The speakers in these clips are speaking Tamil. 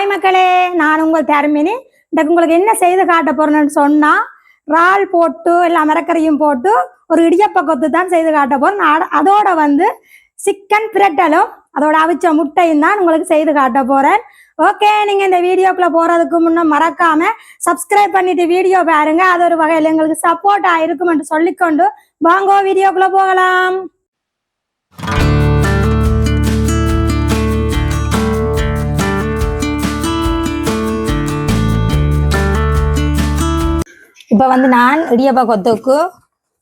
ஹாய் மக்களே. நான் உங்கள் தருமினி இந்த உங்களுக்கு என்ன செய்து காட்ட போறேன்னு சொன்னால் இறால் போட்டு இல்லை மரக்கறியும் போட்டு ஒரு இடியப்ப கொத்து தான் செய்து காட்ட போகிறேன் அதோட வந்து சிக்கன் பிரட்டலும் அதோட அவிச்ச முட்டையும் தான் உங்களுக்கு செய்து காட்ட போகிறேன் ஓகே நீங்கள் இந்த வீடியோக்குள்ளே போகிறதுக்கு முன்னே மறக்காமல் சப்ஸ்கிரைப் பண்ணிட்டு வீடியோ பாருங்க. அது ஒரு வகையில் எங்களுக்கு சப்போர்ட் ஆகிருக்கும் என்று சொல்லிக்கொண்டு வாங்கோ வீடியோக்குள்ளே போகலாம். இப்போ வந்து நான் இடியப்பா கொத்துக்கு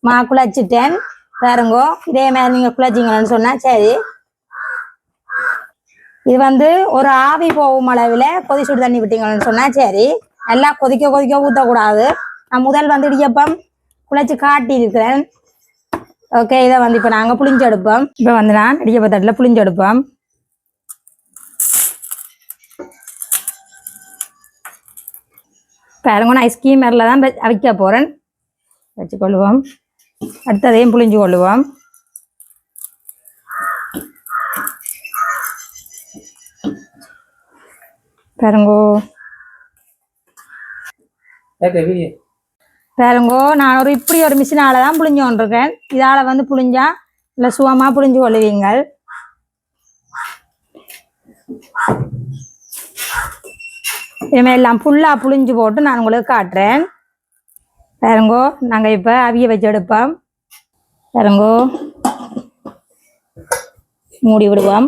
மா குழச்சிட்டேன். பாருங்கோ இதே மாதிரி நீங்கள் குழச்சிங்கன்னு சொன்னால் சரி. இது வந்து ஒரு ஆவி போகும் அளவில் கொதி சுடு தண்ணி விட்டீங்கன்னு சொன்னால் சரி. நல்லா கொதிக்க கொதிக்க ஊற்றக்கூடாது நான் முதல் வந்து இடியப்பம் குழச்சி காட்டியிருக்கிறேன். ஓகே இதை வந்து இப்போ நாங்கள் புளிஞ்செடுப்போம். இப்போ வந்து நான் இடியப்ப தட்டில் புளிஞ்செடுப்போம். பாருங்க நான் ஸ்கீமரில் தான் அவிக்க போகிறேன் வச்சுக்கொள்வோம் அடுத்ததையும் புளிஞ்சு கொள்ளுவோம் பாருங்கோ பாருங்கோ நான் ஒரு இப்படி ஒரு மிஷினால தான் புளிஞ்சு கொண்டிருக்கேன் இதால் வந்து புளிஞ்சா இல்லை சுகமாக புளிஞ்சு கொள்ளுவீங்கள் இனிமேல் எல்லாம் ஃபுல்லாக புளிஞ்சு போட்டு நான் உங்களுக்கு காட்டுறேன். பாருங்கோ நாங்கள் இப்போ அவிய வச்சு எடுப்போம். பாருங்கோ. மூடி விடுவோம்.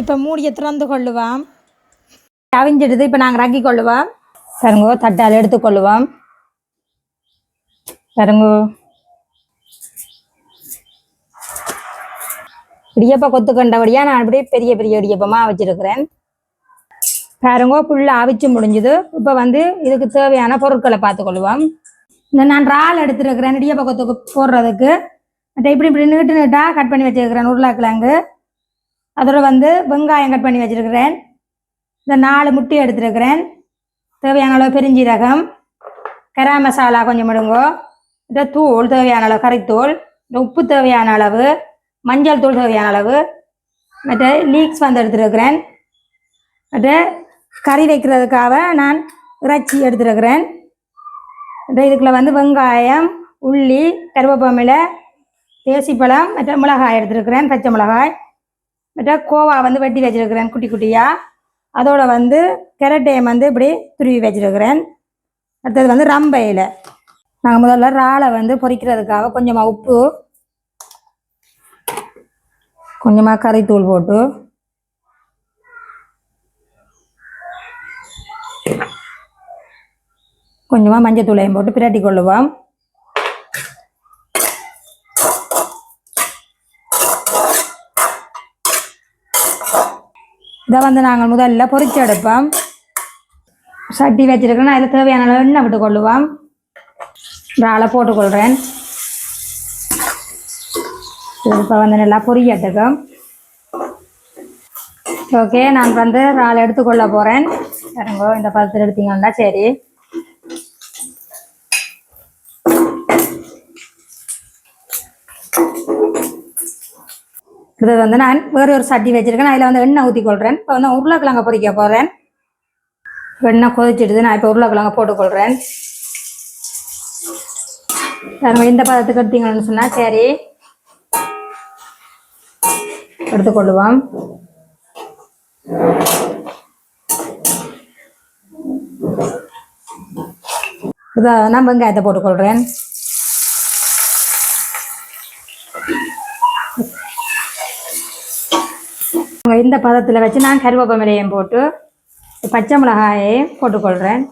இப்போ மூடியை திறந்து கொள்ளுவோம். அவிஞ்சிடுது இப்போ நாங்கள் ரக்கி கொள்ளுவோம். பாருங்கோ தட்டால் எடுத்துக்கொள்ளுவோம் பாருங்கோ. இடியப்பா கொத்து கண்டபடியாக நான் அப்படியே பெரிய பெரிய இடியப்பமாக வச்சிருக்கிறேன். பாருங்க ஃபுல்லாக அவிச்சு முடிஞ்சுது. இப்போ வந்து இதுக்கு தேவையான பொருட்களை பார்த்துக்கொள்வோம். இந்த நான் இறால் எடுத்துருக்கிறேன் இடியப்ப பக்கத்துக்கு போடுறதுக்கு. மற்ற இப்படி இப்படி நீட்டு நீட்டாக கட் பண்ணி வச்சிருக்கிறேன் உருளைக்கிழங்கு. அதோட வந்து வெங்காயம் கட் பண்ணி வச்சிருக்கிறேன். இந்த நாலு முட்டை எடுத்துருக்கிறேன். தேவையான அளவு பெருஞ்சீரகம் கரம் மசாலா கொஞ்சம் விடுங்கோ இந்த தூள் தேவையான அளவு கறித்தூள். இந்த உப்பு தேவையான அளவு மஞ்சள் தூள் தேவையான அளவு. மற்ற லீக்ஸ் வந்து எடுத்துருக்கிறேன். மற்ற கறி வைக்கிறதுக்காக நான் இறைச்சி எடுத்துருக்கிறேன். மற்ற இதுக்குள்ள வந்து வெங்காயம் உள்ளி கருவேப்பமிலை தேசிப்பழம் மற்ற மிளகாய் எடுத்துருக்கிறேன் பச்சை மிளகாய் மற்ற கோவா வந்து வெட்டி வச்சிருக்கிறேன் குட்டி குட்டியாக அதோட வந்து கெரட்டையம் வந்து இப்படி துருவி வச்சிருக்கிறேன். அடுத்தது வந்து ரம்பையில் நாங்கள் முதல்ல இறாலை வந்து பொறிக்கிறதுக்காக கொஞ்சமாக உப்பு கொஞ்சமாக கறித்தூள் போட்டு கொஞ்சமாக மஞ்சத்தூளையும் போட்டு பிரட்டி கொள்ளுவோம். இதை வந்து நாங்கள் முதல்ல பொறிச்சு எடுப்போம். சட்டி வச்சிருக்கேன் அதில் தேவையான அளவு எண்ணெய் விட்டு கொள்ளுவோம். இறாலை போட்டுக்கொள்கிறேன் இப்போ வந்து நல்லா பொரியட்டுக்கும் ஓகே நான் வந்து இறால் எடுத்துக்கொள்ள போகிறேன் பாருங்க இந்த பதத்தில் எடுத்தீங்கன்னா சரி. இது வந்து நான் வேறு ஒரு சட்டி வச்சிருக்கேன். அதில் வந்து எண்ணெய் ஊற்றி கொள்கிறேன் இப்போ வந்து உருளைக்கிழங்க பொறிக்க போகிறேன் எண்ணெய் கொதிச்சிடுது. நான் இப்போ உருளைக்கிழங்க போட்டுக்கொள்கிறேன் இந்த பதத்துக்கு எடுத்தீங்கன்னு சொன்னால் சரி. எடுத்துக்கொள்ளுவோம் இதான் நான் வெங்காயத்தை போட்டுக்கொள்கிறேன் இந்த பதத்தில் வச்சு நான் கருவேப்பமிலையும் போட்டு பச்சை மிளகாயையும் போட்டுக்கொள்கிறேன்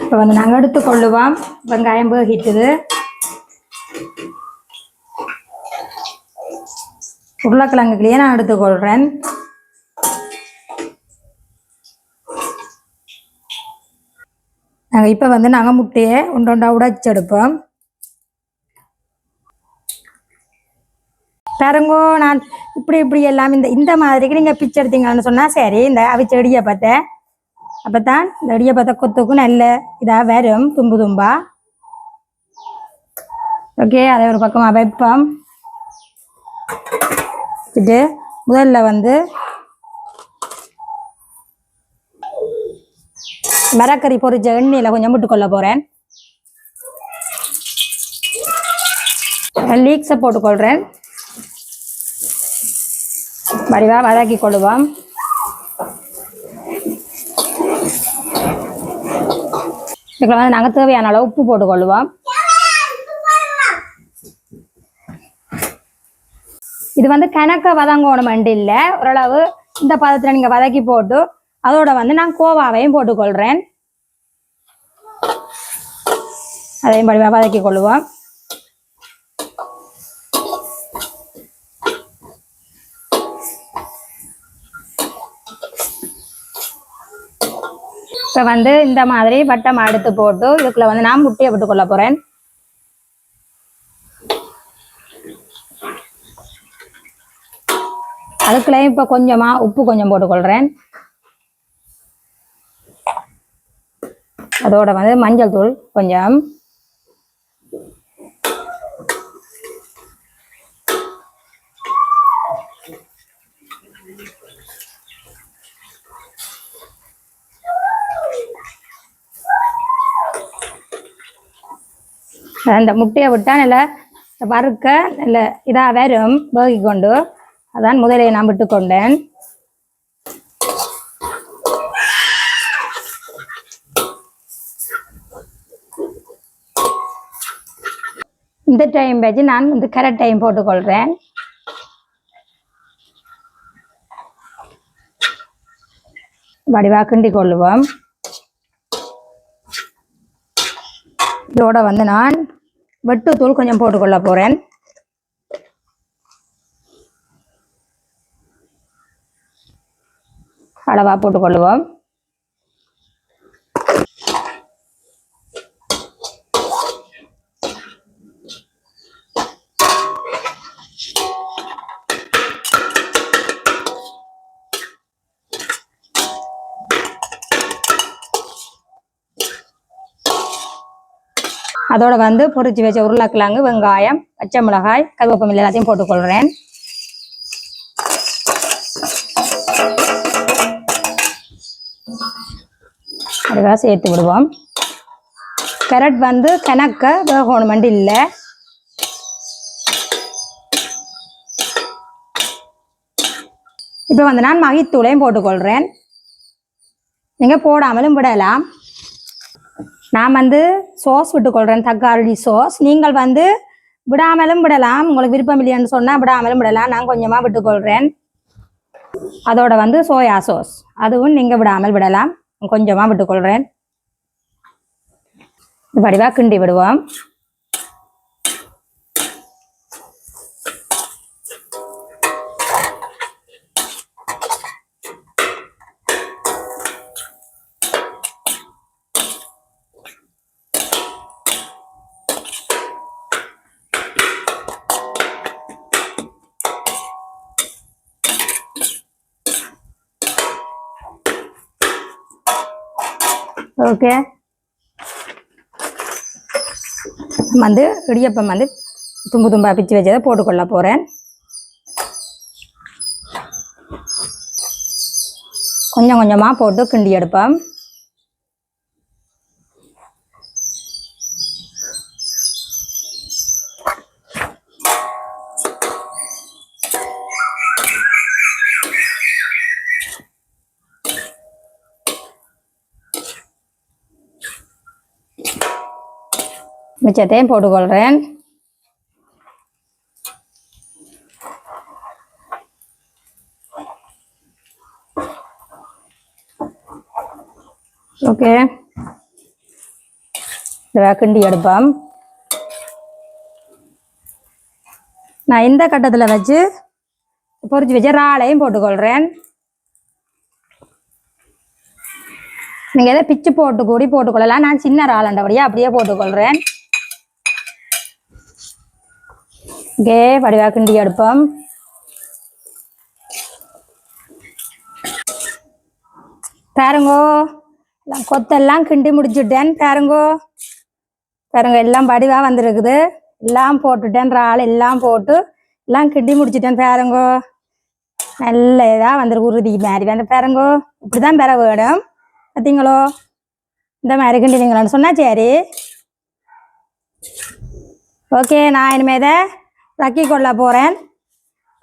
இப்போ வந்து நாங்கள் எடுத்துக்கொள்ளுவோம். வெங்காயம் வேகிட்டுது. உருளைக்கிழங்குகளையே நான் எடுத்துக்கொள்கிறேன் நாங்கள் இப்போ வந்து நாங்கள் முட்டையை உண்டு உடைச்சி உடைச்செடுப்போம் பாருங்கோ நான் இப்படி இப்படி எல்லாம் இந்த இந்த மாதிரிக்கு நீங்கள் பிச்சை எடுத்தீங்கன்னு சொன்னால் சரி இந்த அவிச்ச பார்த்த. அப்போ தான் இந்த இடியப்பத்தை கொத்துக்கும் நல்ல இதாக வரும் தும்பு தும்பா. ஓகே அதை ஒரு பக்கமாக வைப்போம். முதல்ல வந்து மரக்கறி பொறிச்ச எண்ணெயில் கொஞ்சம் விட்டுக்கொள்ள போகிறேன் லீக்ஸை போட்டுக்கொள்கிறேன் வடிவாக வதக்கி கொள்ளுவோம் இதுக்குள்ள வந்து நாங்கள் தேவையான அளவு உப்பு போட்டுக்கொள்ளுவோம் இது வந்து கணக்க வதங்கணும் இல்லை. ஓரளவு இந்த பதத்தில் நீங்கள் வதக்கி போட்டு அதோட வந்து நான் கோவாவையும் போட்டுக்கொள்கிறேன் அதையும் படிவாக வதக்கி கொள்ளுவோம் இப்போ வந்து இந்த மாதிரி வட்டம் அடுத்து போட்டு இதுக்குள்ள வந்து நான் முட்டையை விட்டு கொள்ள போகிறேன் அதுக்குள்ளேயும் இப்போ கொஞ்சமாக உப்பு கொஞ்சம் போட்டுக்கொள்கிறேன் அதோட வந்து மஞ்சள் தூள் கொஞ்சம். அந்த முட்டையை விட்டால் நல்ல வறுக்க நல்ல இதாக வரும் போகி கொண்டு. அதான் முதலே நான் விட்டுக்கொண்டேன். இந்த டைம் பேஜ் நான் வந்து கரெக்ட் டைம் போட்டுக்கொள்கிறேன் வடிவாக கிண்டி கொள்ளுவோம். இதோட வந்து நான் வெட்டுத்தூள் கொஞ்சம் போட்டுக்கொள்ள போகிறேன் அளவாக போட்டுக்கொள்ளுவோம். அதோட வந்து பொறிச்சு வச்ச உருளைக்கிழங்கு வெங்காயம் பச்சை மிளகாய் கருவேப்பமில்லை எல்லாத்தையும் போட்டுக்கொள்கிறேன் அதுவாக சேர்த்து விடுவோம். கேரட் வந்து கணக்க மண்டி இல்லை இப்போ வந்து நான் மகித்தூளையும் போட்டுக்கொள்கிறேன் நீங்கள் போடாமலும் விடலாம். நான் வந்து சோஸ் விட்டுக்கொள்கிறேன் தக்காளி சோஸ். நீங்கள் வந்து விடாமலும் விடலாம். உங்களுக்கு விருப்பம் இல்லைன்னு சொன்னால் விடாமலும் விடலாம். நான் கொஞ்சமாக விட்டுக்கொள்கிறேன். அதோட வந்து சோயா சோஸ். அதுவும் நீங்கள் விடாமல் விடலாம். கொஞ்சமாக விட்டுக்கொள்கிறேன். வடிவாக கிண்டி விடுவோம். ஓகே. வந்து இடியப்பம் வந்து தும்பு தும்பா பிச்சு வச்சதை போட்டுக்கொள்ள போகிறேன் கொஞ்சம் கொஞ்சமாக போட்டு கிண்டி எடுப்போம். மிச்சத்தையும் போட்டுக்கொள்கிறேன் ஓகே. இதை கிண்டி எடுப்போம். நான் இந்த கட்டத்தில் வச்சு பொறிச்சு வச்சு இறாலையும் போட்டுக்கொள்கிறேன் நீங்கள் எதை பிச்சு போட்டு கூடி போட்டுக்கொள்ளலாம் நான் சின்ன ராளண்டபடியாக அப்படியே போட்டுக்கொள்கிறேன் ஓகே வடிவா கிண்டி எடுப்போம் பாருங்கோ எல்லாம் கொத்தெல்லாம் கிண்டி முடிச்சுட்டேன் பாருங்கோ. பாருங்க எல்லாம் வடிவா வந்திருக்குது. எல்லாம் போட்டுட்டேன் இறால் எல்லாம் போட்டு எல்லாம் கிண்டி முடிச்சுட்டேன் பாருங்கோ. நல்ல இதாக வந்துருக்கு உறுதி மாதிரி வந்து பாருங்கோ. இப்படிதான் பெற வேணும். பார்த்தீங்களோ இந்த மாதிரி கிண்டினீங்களான்னு சொன்னா சரி ஓகே நான் இனிமே தக்கி ரக்கி கொள்ள போகிறேன்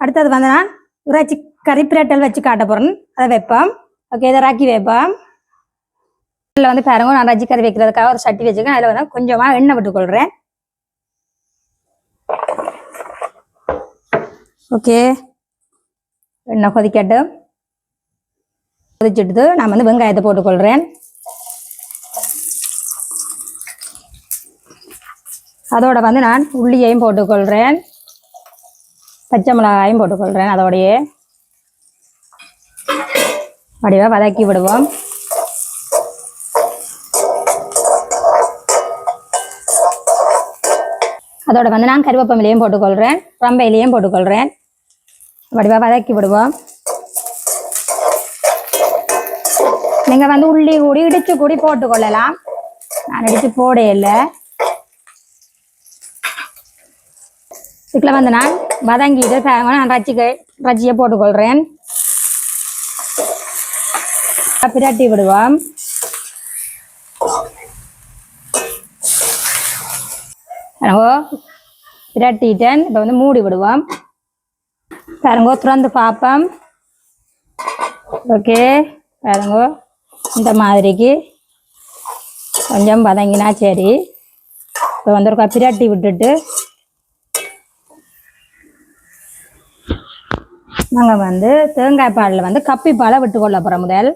அடுத்தது வந்து நான் இறைச்சி கறி பிரட்டல் வச்சு காட்ட போகிறேன் அதை வைப்போம். ஓகே இதை ரக்கி வைப்போம். இதில் வந்து பாருங்க நான் ரஜி கறி வைக்கிறதுக்காக ஒரு சட்டி வச்சுக்கேன் அதில் வந்து கொஞ்சமாக எண்ணெய் விட்டுக்கொள்கிறேன் ஓகே எண்ணெய் கொதிக்கட்டும். கொதிச்சுட்டு நான் வந்து வெங்காயத்தை போட்டுக்கொள்கிறேன் அதோட வந்து நான் உள்ளியையும் போட்டுக்கொள்கிறேன் பச்சை மிளகாயும் போட்டுக்கொள்கிறேன் அதோடைய வடிவாக வதக்கி விடுவோம். அதோட வந்து நான் கருவேப்பமிலையும் போட்டுக்கொள்கிறேன் ரம்பையிலையும் போட்டுக்கொள்கிறேன் வடிவாக வதக்கி விடுவோம். நீங்கள் வந்து உள்ளி கூடி இடித்து கூடி போட்டுக்கொள்ளலாம் நான் இடித்து போடையில்லை இதுக்குள்ள வந்து நான் வதங்கிட்டு நான் ரச்சிக்க ரச்சியை போட்டுக்கொள்கிறேன் பிரட்டி விடுவோம். பாருங்கோ பிரட்டிட்டேன் இப்போ வந்து மூடி விடுவோம். பாருங்கோ திறந்து பார்ப்போம். ஓகே பாருங்கோ இந்த மாதிரிக்கு. கொஞ்சம் வதங்கினா சரி. இப்போ வந்து ஒரு பிரட்டி விட்டுட்டு நாங்கள் வந்து தேங்காய் பாலில் வந்து கப்பி பாலை விட்டுக்கொள்ள போகிறோம் முதல்.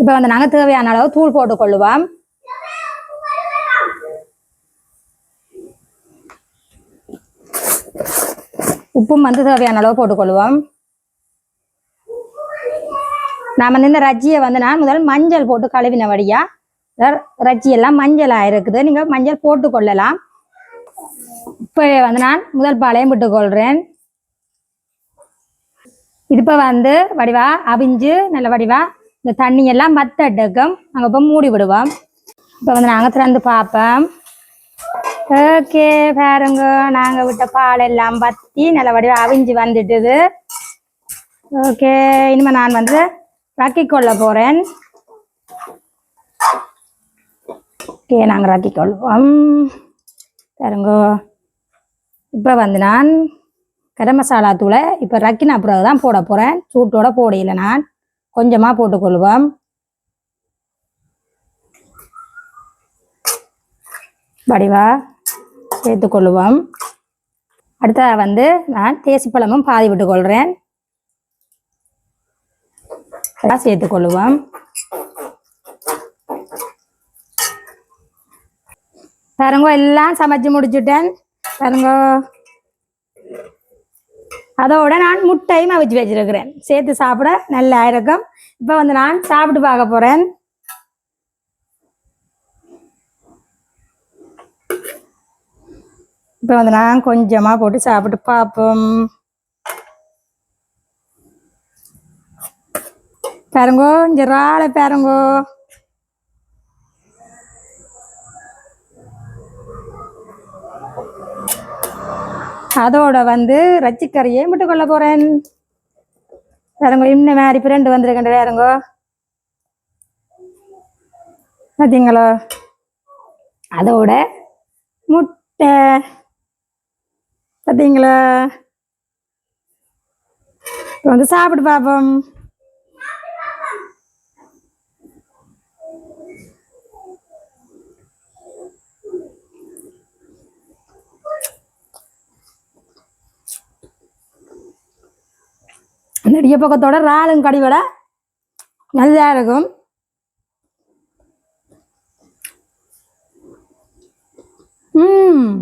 இப்போ வந்து நாங்கள் தேவையான அளவு தூள் போட்டுக்கொள்ளுவோம் உப்பும் வந்து தேவையான அளவு போட்டுக்கொள்வோம் நாம் வந்து இந்த ரஜ்ஜியை வந்து நான் முதல் மஞ்சள் போட்டு கழுவின வழியா ரச்சி எல்லாம் மஞ்சள் ஆயிருக்குது நீங்கள் மஞ்சள் போட்டு கொள்ளலாம். இப்போ வந்து நான் முதல் பாலையும் விட்டுக்கொள்கிறேன் இது இப்போ வந்து வடிவா அவிஞ்சு நல்ல வடிவா இந்த தண்ணி எல்லாம் மத்தட்டுக்கும் நாங்கள் இப்போ மூடி விடுவோம். இப்போ வந்து நாங்கள் திறந்து பார்ப்போம். ஓகே பாருங்க. நாங்கள் விட்ட பால் எல்லாம் பத்தி நல்ல வடிவா அவிஞ்சு வந்துட்டுது. ஓகே இனிமேல் நான் வந்து ரக்கி கொள்ள போகிறேன் ஓகே நாங்கள் ரக்கிக்கொள்வோம் பாருங்க. இப்போ வந்து நான் கரம் மசாலா தூளை இப்போ ரக்கின பிறகு தான் போட போகிறேன் சூட்டோட போடையில நான் கொஞ்சமாக போட்டுக்கொள்வோம் வடிவா சேர்த்துக்கொள்வோம் அடுத்ததாக வந்து நான் தேசிப்பழமும் பாதி விட்டுக்கொள்கிறேன் சேர்த்துக்கொள்வோம் பாருங்க எல்லாம் சமைச்சு முடிச்சுட்டேன். பாருங்க. அதோட நான் முட்டையும் அவிச்சு வச்சிருக்கிறேன். சேர்த்து சாப்பிட நல்லா இருக்கும். இப்போ வந்து நான் சாப்பிட்டு பார்க்க போறேன். இப்போ வந்து நான் கொஞ்சமாக போட்டு சாப்பிட்டு பார்ப்போம். பாருங்கோ இங்க ராளை பாருங்கோ. அதோட வந்து ரச்சிக்கறியை விட்டு கொள்ள போறேன். வேறங்கோ இன்னும் மாதிரி ஃப்ரெண்டு வந்திருக்கேன் வேறங்கோ பார்த்தீங்களோ அதோட முட்டை. பார்த்தீங்களா வந்து சாப்பிட்டு பார்ப்போம். அந்த இடியப்பக்கத்தோட ராலும் கடிவடை நல்லா இருக்கும். ம்.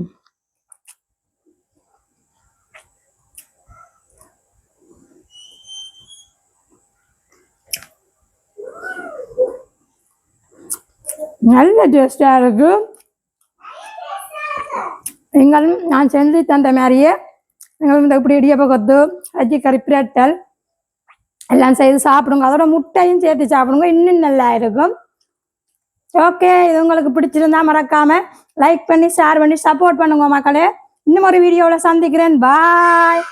நல்ல டேஸ்டாக இருக்கு. எங்களும் நான் செஞ்சு தந்த மாதிரியே எங்களும் இந்த இப்படி இடியப்ப கொத்து அஜி கறி எல்லாம் செய்து சாப்பிடுங்க. அதோட முட்டையும் சேர்த்து சாப்பிடுங்க. இன்னும் நல்லா இருக்கும். ஓகே இது உங்களுக்கு பிடிச்சிருந்தா மறக்காம லைக் பண்ணி ஷேர் பண்ணி சப்போர்ட் பண்ணுங்க மக்களே. இன்னும் ஒரு வீடியோவில் சந்திக்கிறேன். பாய்